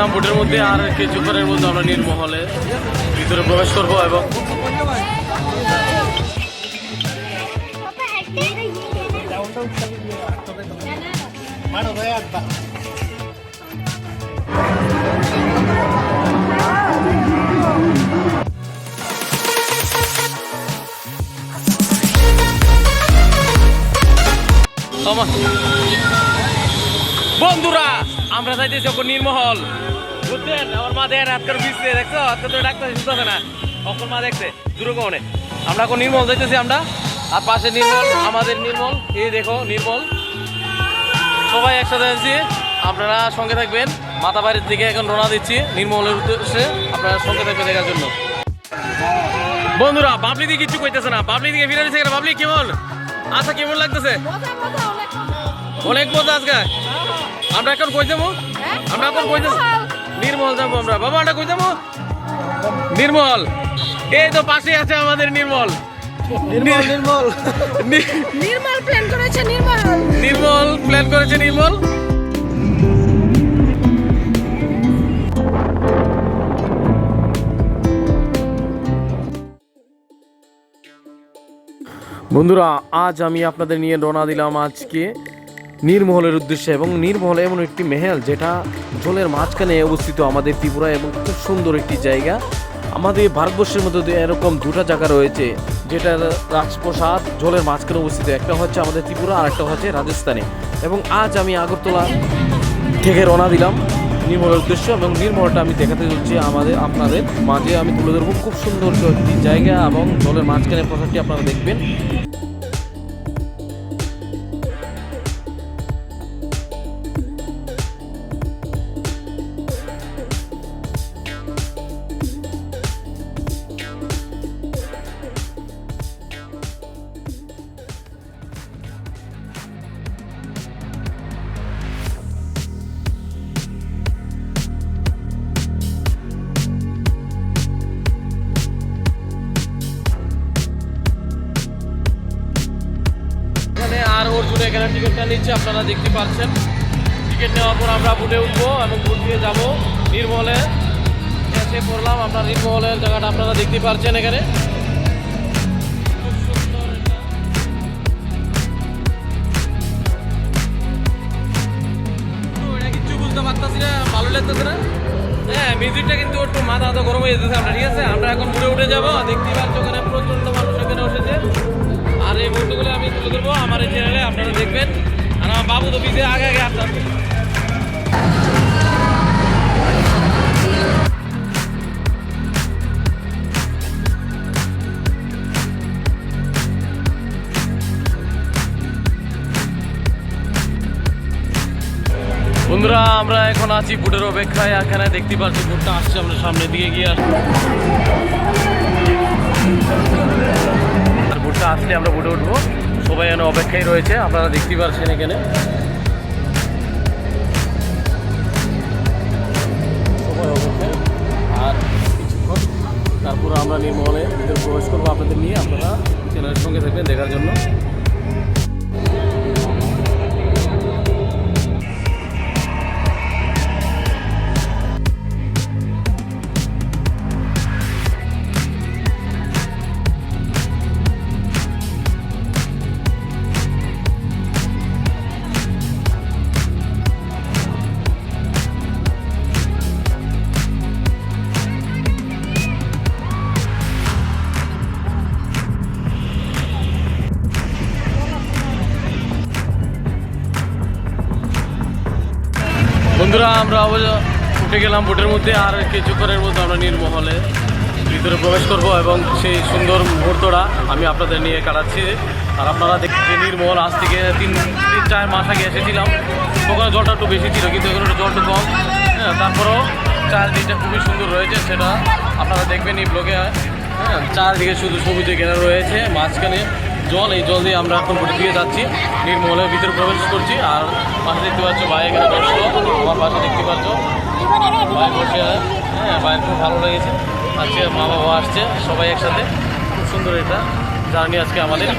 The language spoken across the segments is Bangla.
গেলাম বোটের মধ্যে আর কিছুক্ষণের মধ্যে আমরা নীরমহলে ভিতরে প্রবেশ করব এবং আমার বন্ধুরা আমরা যাইতেছি এখন নীরমহল। বুঝছেন? আমার মা দেখেন হাত করে দেখছ? আজকে তো ডাক্তার শুনতেছে না। অখন মা দেখছে দূরে কোনে আমরা এখন নির্মল যাইতেছি আমরা। আর পাশে নির্মল আমাদের নির্মল এই দেখো নির্মল সবাই একসাথে আছি। আপনারা সঙ্গে থাকবেন। মাথা বাড়ির দিকে এখন রোনা দিচ্ছি নির্মলের উদ্দেশ্যে। আপনারা সঙ্গে থাকবেন দেখার জন্য। বন্ধুরা বাবলি দিকে কিছু কইতেছে না। বাবলি দিকে ফিরে দিচ্ছে বাবলি কেমন? আচ্ছা কেমন লাগতেছে? অনেক মজা আজকে। আমরা এখন কই যাব? আমরা এখন কই যাব? নির্মল। যাব আমরা। বাবা আমরা কই যাব? নির্মল। এই তো পাশে আছে আমাদের নির্মল। নির্মল প্ল্যান করেছে নির্মল। নির্মল প্ল্যান করেছে নির্মল। বন্ধুরা আজ আমি আপনাদের নিয়ে রওনা দিলাম আজকে নীরমহলের উদ্দেশ্যে এবং নীরমহল এমন একটি মেহেল যেটা জলের মাঝখানে অবস্থিত আমাদের ত্রিপুরা এবং খুব সুন্দর একটি জায়গা। আমাদের ভারতবর্ষের মধ্যে এরকম দুটো জায়গা রয়েছে যেটা রাজপ্রসাদ জলের মাঝখানে অবস্থিত। একটা হচ্ছে আমাদের ত্রিপুরা আর একটা হচ্ছে রাজস্থানে। এবং আজ আমি আগরতলা থেকে রওনা দিলাম নির্মলের উদ্দেশ্য এবং নির্মলটা আমি দেখাতে চলছি আমাদের, আপনাদের মাঝে। আমি তুলে ধরবো খুব সুন্দর একটি জায়গা এবং জলের মাঝখানে প্রসাদটি আপনারা দেখবেন। নিচ্ছে আপনারা দেখতে পাচ্ছেন। টিকিট নেওয়ার পর আমরা বুটে উঠবো এবং বুট দিয়ে যাব নির্মলে। এসে পড়লাম আমরা নির্মলের জায়গাটা আপনারা দেখতে পাচ্ছেন এখানে। ভালো লাগতেছে না। হ্যাঁ মিউজিকটা কিন্তু একটু মাথা হাতে গরম হয়ে যেতেছে আমরা ঠিক আছে? আমরা এখন ঘুরে উঠে যাব। দেখতে পাচ্ছ ওখানে প্রচণ্ড মানুষ এখানে বসেছে। আর এই মুহূর্তগুলো আমি তুলে ধরবো আমার এই চ্যানেলে আপনারা দেখবেন। বাবু তো পিছিয়ে আগে আগে আপনার বন্ধুরা, আমরা এখন আছি বুটের অপেক্ষায়। এখানে দেখতে পাচ্ছি বুটটা আসছে, আমরা সামনের দিকে গিয়ে আসছি আর বুটটা আসলে আমরা বুটে উঠবো। সবাই যেন অপেক্ষায় রয়েছে, আপনারা দেখতে পাচ্ছেন এখানে। আর কিছুক্ষণ, তারপর আমরা নির্মলে ভিতরে প্রবেশ করব আপনাদের নিয়ে, আপনারা চ্যানেলের সঙ্গে থাকবেন দেখার জন্য। আমরা উঠে গেলাম বোটের মধ্যে আর কিছুক্ষণের মধ্যে আমরা নীলমহলে ভিতরে প্রবেশ করব এবং সেই সুন্দর মুহূর্তটা আমি আপনাদের নিয়ে কাটাচ্ছি। আর আপনারা দেখছি নির্মল আজ থেকে তিন তিন, চার মাস আগে এসেছিলাম। ওখানে জলটা একটু বেশি ছিল, কিন্তু এখানে জলটা কম। হ্যাঁ তারপরেও চারদিকটা খুবই সুন্দর রয়েছে সেটা আপনারা দেখবেন এই ব্লগে। হ্যাঁ চারদিকে শুধু সবুজে ঘেরা রয়েছে, মাঝখানে জল, এই জল দিয়ে আমরা এখন বোটে দিয়ে যাচ্ছি। নির্মলের ভিতরে প্রবেশ করছি আর পাশে দেখতে পাচ্ছ ভাই, এখানে বসল আমার পাশে দেখতে পাচ্ছ ভাই বসে হ্যাঁ ভাইয়ের খুব ভালো লেগেছে। আজকে মা বাবা আসছে, সবাই একসাথে। খুব সুন্দর এটা জার্নি আজকে আমাদের।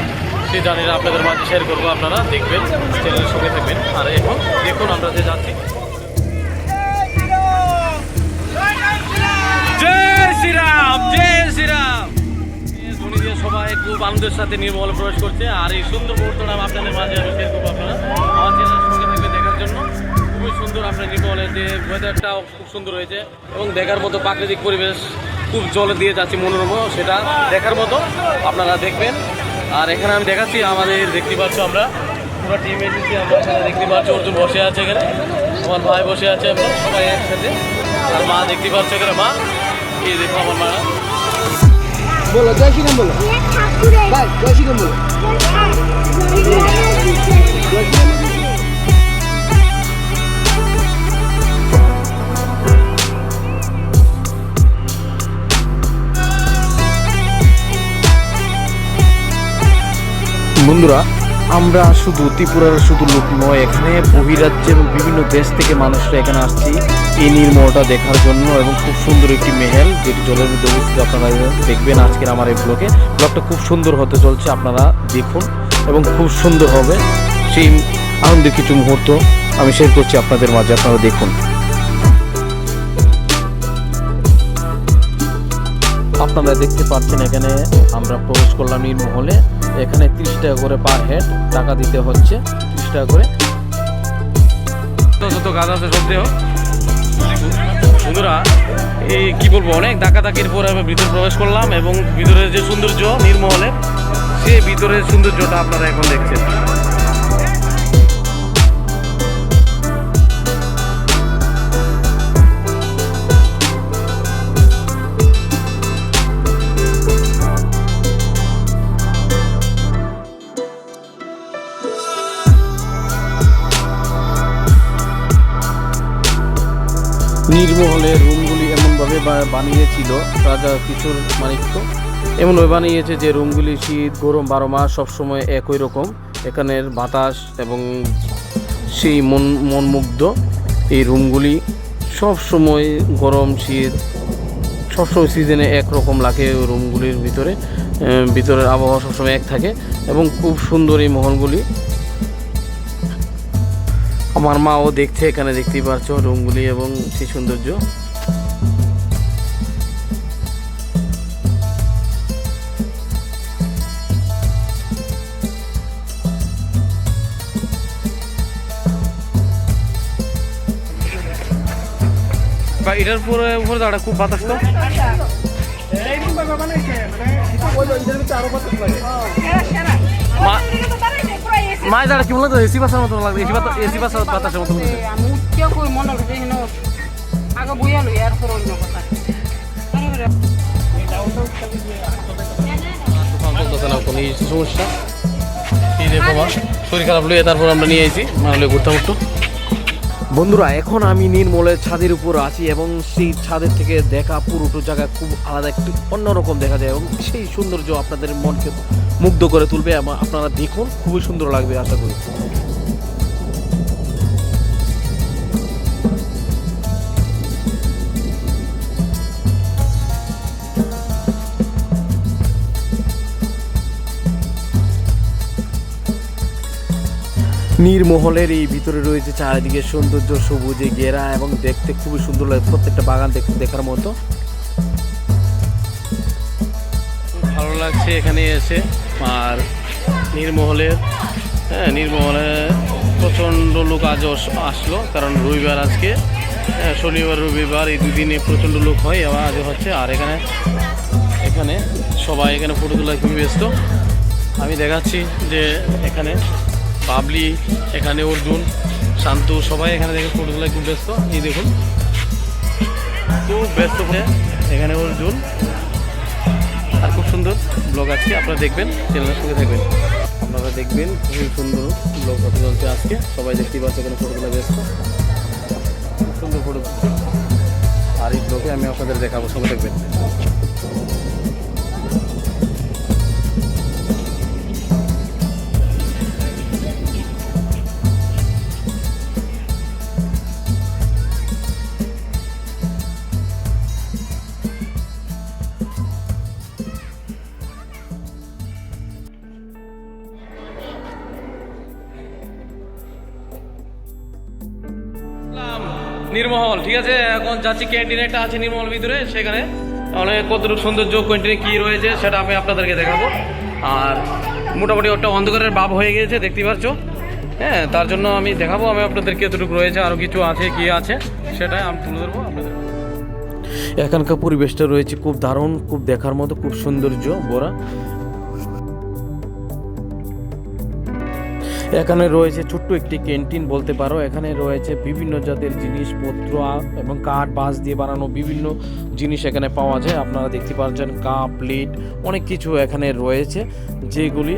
সেই জার্নিটা আপনাদের মাঝে শেয়ার করব, আপনারা দেখবেন, চ্যানেলের সঙ্গে থাকবেন। আর এখন দেখুন আমরা যে যাচ্ছি। জয় শ্রীরাম জয় শ্রীরাম। এই দিয়ে সবাই খুব আনন্দের সাথে নির্মল প্রবেশ করছে। আর এই সুন্দর মুহূর্তটা আপনাদের মাঝে আমি শেয়ার করব আপনারা। আমার সঙ্গে থাকবে দেখার জন্য। খুবই সুন্দর আপনার নির্মলের যে ওয়েদারটাও খুব সুন্দর হয়েছে এবং দেখার মতো প্রাকৃতিক পরিবেশ খুব জলে দিয়ে যাচ্ছে মনোরম সেটা দেখার মতো আপনারা দেখবেন। আর এখানে আমি দেখাচ্ছি, আমাদের দেখতে পাচ্ছ আমরা। পুরো টিম এসেছি, আমরা এখানে দেখতে পাচ্ছি, অর্জুন বসে আছে এখানে। আমার ভাই বসে আছে আমরা সবাই একসাথে। আর মা দেখতে পাচ্ছ এখানে, মা। এই দেখো আমার মা বলো জয় শ্রীরাম বলো ভাই জয় শ্রীরাম বলো বলো। বন্ধুরা আমরা শুধু ত্রিপুরার শুধু লোক নয়, এখানে বহিরাজ্যে এবং বিভিন্ন দেশ থেকে মানুষরা এখানে আসছি। এই নির্মলটা দেখার জন্য এবং খুব সুন্দর একটি মেহেল যেটি জলের মধ্যে অবস্থিত। আপনারা দেখবেন আজকের আমার এই ব্লগে ব্লগটা খুব সুন্দর হতে চলছে, আপনারা দেখুন এবং খুব সুন্দর হবে। সেই আনন্দের কিছু মুহূর্ত আমি শেয়ার করছি আপনাদের মাঝে, আপনারা দেখুন। আপনারা দেখতে পাচ্ছেন এখানে আমরা প্রবেশ করলাম নির্মহলে। এখানে তিরিশ টাকা করে পার হেড টাকা দিতে হচ্ছে, তিরিশ টাকা করে। যত গাছ আছে দেহ বন্ধুরা, এই কি বলব, অনেক ডাকাতাকির পরে আমি ভিতরে প্রবেশ করলাম এবং ভিতরের যে সৌন্দর্য নির্মহলে সেই ভিতরের সৌন্দর্যটা আপনারা এখন দেখছেন। নির্মহলের রুমগুলি এমনভাবে বানিয়েছিল রাজা কিশোর মানিক্য এমনভাবে বানিয়েছে যে রুমগুলি শীত, গরম, বারো মাস সবসময় একই রকম। এখানের বাতাস এবং সেই মন, মনমুগ্ধ এই রুমগুলি সবসময় গরম, শীত, সবসময় সিজনে একরকম লাগে ওই রুমগুলির ভিতরে। ভিতরের আবহাওয়া সবসময় এক থাকে এবং খুব সুন্দর এই মহলগুলি। আমার মাও দেখছে এখানে দেখতেই পারছ রুমগুলি এবং সেই সৌন্দর্য। বা এটার উপরে উপরে দাঁড়া খুব বাতাস তো। মা- মাছ দাঁড়া কি বলতো? এসি বাসার মতো লাগবে এসি বাতাস এসি বাসার বাতাসের মতো লাগছে আমি উঠতে কই মনে হচ্ছে হেন আগে বইয়া লই আর পর অন্য কথা। তুফান চলতেছে না কোনো এই সমস্যা এই দেখো মা শরীর খারাপ লইয়ে তারপর আমরা নিয়ে আইছি মানে ঘুরতাম একটু বন্ধুরা এখন আমি নির্মলের ছাদের উপর আছি এবং সেই ছাদের থেকে দেখা পুরোটো জায়গা খুব আলাদা একটু অন্যরকম দেখা যায় এবং সেই সৌন্দর্য আপনাদের মনকে মুগ্ধ করে তুলবে এবং আপনারা দেখুন, খুবই সুন্দর লাগবে, আশা করি। নীরমহলের এই ভিতরে রয়েছে চারিদিকে সৌন্দর্য সবুজে ঘেরা এবং দেখতে খুবই সুন্দর লাগে, প্রত্যেকটা বাগান দেখতে দেখার মতো। লাগছে এখানে এসে। আর নির্মহলের হ্যাঁ নির্মহলে প্রচণ্ড লোক আজ আসলো কারণ রবিবার আজকে হ্যাঁ, শনিবার রবিবার এই দুদিনে প্রচণ্ড লোক হয় আবার আজ হচ্ছে আর এখানে এখানে সবাই এখানে ফটো তোলা খুবই ব্যস্ত। আমি দেখাচ্ছি যে এখানে বাবলি এখানে অর্জুন শান্তু সবাই এখানে দেখে ফটো তোলায় খুব ব্যস্ত। এই দেখুন খুব ব্যস্ত হয়ে এখানে অর্জুন আর খুব সুন্দর। ব্লগ আজকে, আপনারা দেখবেন, চ্যানেলের সঙ্গে থাকবেন। আপনারা দেখবেন খুবই সুন্দর ব্লগ ফটো চলছে আজকে। সবাই দেখতেই পাচ্ছে এখানে ফটোগুলো ব্যস্ত সুন্দর ফটো। আর এই ব্লগে আমি আপনাদের দেখাবো, সবাই দেখবেন। নির্মহল ঠিক আছে? এখন যাচ্ছি ক্যান্টিন একটা আছে নির্মহল ভিতরে, সেখানে। অনেক কতটুকু সৌন্দর্য ক্যান্টিনে কী রয়েছে, সেটা আমি আপনাদেরকে দেখাবো। আর মোটামুটি ওটা অন্ধকারের ভাব হয়ে গিয়েছে, দেখতে পাচ্ছ? হ্যাঁ তার জন্য আমি দেখাবো, আমি আপনাদেরকে এতটুকু রয়েছে আরও কিছু আছে, কি আছে, সেটাই আমি তুলে ধরবো আপনাদের। এখানকার পরিবেশটা রয়েছে খুব দারুণ, খুব দেখার মতো, খুব সৌন্দর্য, বড়া। এখানে রয়েছে ছোট্ট একটি ক্যান্টিন বলতে পারো। এখানে রয়েছে বিভিন্ন জাতের জিনিসপত্র এবং কাঠ, বাঁশ দিয়ে বানানো বিভিন্ন জিনিস এখানে পাওয়া যায়। আপনারা দেখতে পাচ্ছেন কাপ, প্লেট, অনেক কিছু এখানে রয়েছে, যেগুলি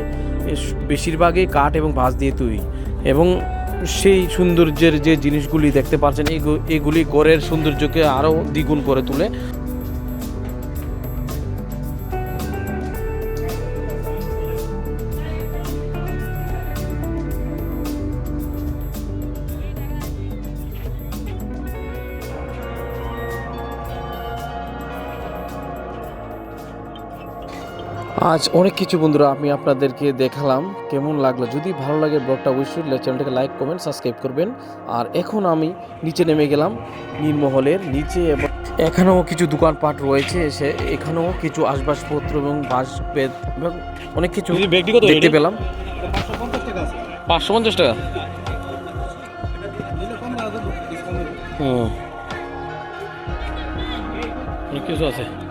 বেশিরভাগই কাঠ এবং বাঁশ দিয়ে তৈরি। এবং সেই সৌন্দর্যের যে জিনিসগুলি দেখতে পাচ্ছেন, এগু- এগুলি ঘরের সৌন্দর্যকে আরও দ্বিগুণ করে তোলে। আজ অনেক কিছু বন্ধুরা আমি আপনাদেরকে দেখালাম। কেমন লাগল? যদি ভালো লাগে ব্লগটা অবশ্যই চ্যানেলটাকে লাইক কমেন্ট সাবস্ক্রাইব করবেন। আর এখন আমি নিচে নেমে গেলাম নীলমহলের নিচে এবং এখানেও কিছু দোকানপাট রয়েছে এসে। এখানেও কিছু আসবাবপত্র এবং বেদ এবং অনেক কিছু ব্যাগটি দেখতে পেলাম। পাঁচশো পঞ্চাশ টাকা। হুম। কিছু আছে।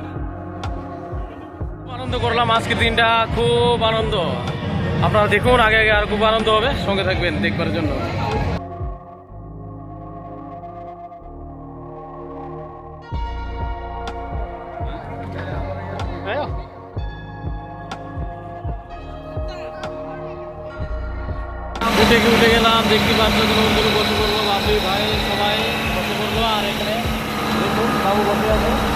আনন্দ করলাম। আজকের দিনটা খুব আনন্দ। আপনারা দেখুন, আগে আগে আর খুব আনন্দ হবে। সঙ্গে থাকবেন দেখবার জন্য। গিয়ে উঠে গেলাম, দেখতে লোকগুলো বসে পড়ল বাপি ভাই, সবাই বসে পড়ল আর এখানে দেখুন, বাবু বসে আছে।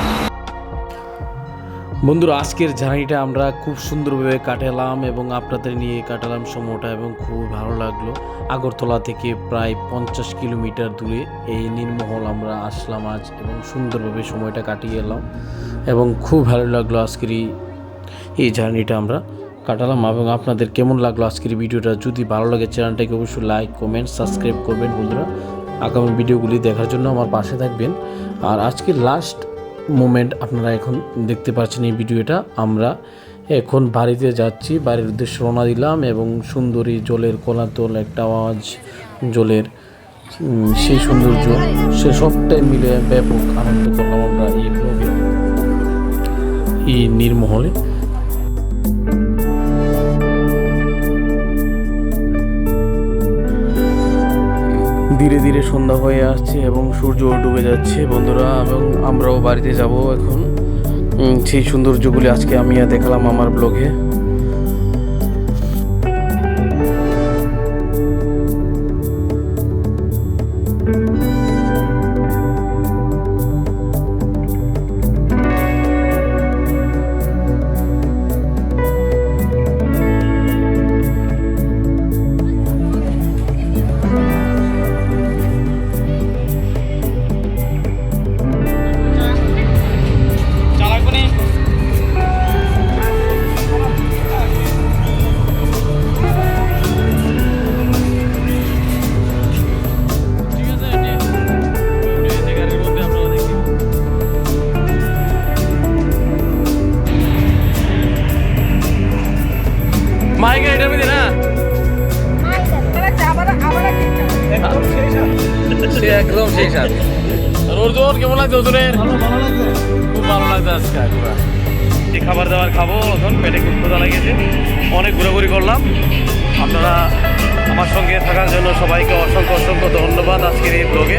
বন্ধুরা, আজকের জার্নিটা আমরা খুব সুন্দরভাবে কাটালাম এবং আপনাদের নিয়ে কাটালাম সময়টা এবং খুব ভালো লাগল। আগরতলা থেকে প্রায় পঞ্চাশ কিলোমিটার দূরে এই নীলমহল আমরা আসলাম আজ এবং সুন্দরভাবে সময়টা কাটিয়ে এলাম এবং খুব ভালো লাগল আজকের এই জার্নিটা আমরা কাটালাম এবং আপনাদের কেমন লাগল আজকের ভিডিওটা? যদি ভালো লাগে চ্যানেলটাকে অবশ্যই লাইক কমেন্ট সাবস্ক্রাইব করবেন বন্ধুরা। আগামী ভিডিওগুলি দেখার জন্য আমার পাশে থাকবেন। আর আজকে লাস্ট মোমেন্ট আপনারা এখন দেখতে পাচ্ছেন এই ভিডিওটা। আমরা এখন বাড়িতে যাচ্ছি। বাড়ির উদ্দেশ্যে রওনা দিলাম এবং সুন্দরী জলের কোলাতল, একটা আওয়াজ জলের সেই সৌন্দর্য, সে সবটাই মিলে ব্যাপক আনন্দ করলাম আমরা এই নির্মহলে। ধীরে ধীরে সন্ধ্যা হয়ে আসছে এবং সূর্য ডুবে যাচ্ছে, বন্ধুরা, এবং আমরাও বাড়িতে যাব এখন। সেই সৌন্দর্যগুলি আজকে আমি দেখালাম আমার ব্লগে। মাইকে এটার মধ্যে না সে একদম সেই সাথে আর অর্জুন কেমন লাগছে লাগছে। খুব ভালো লাগছে আজকে এই খাবার দাবার খাব এখন পেটে খুব ক্ষুধা লেগেছে। অনেক ঘোরাঘুরি করলাম। আপনারা আমার সঙ্গে থাকার জন্য সবাইকে অসংখ্য অসংখ্য ধন্যবাদ আজকের এই ব্লগে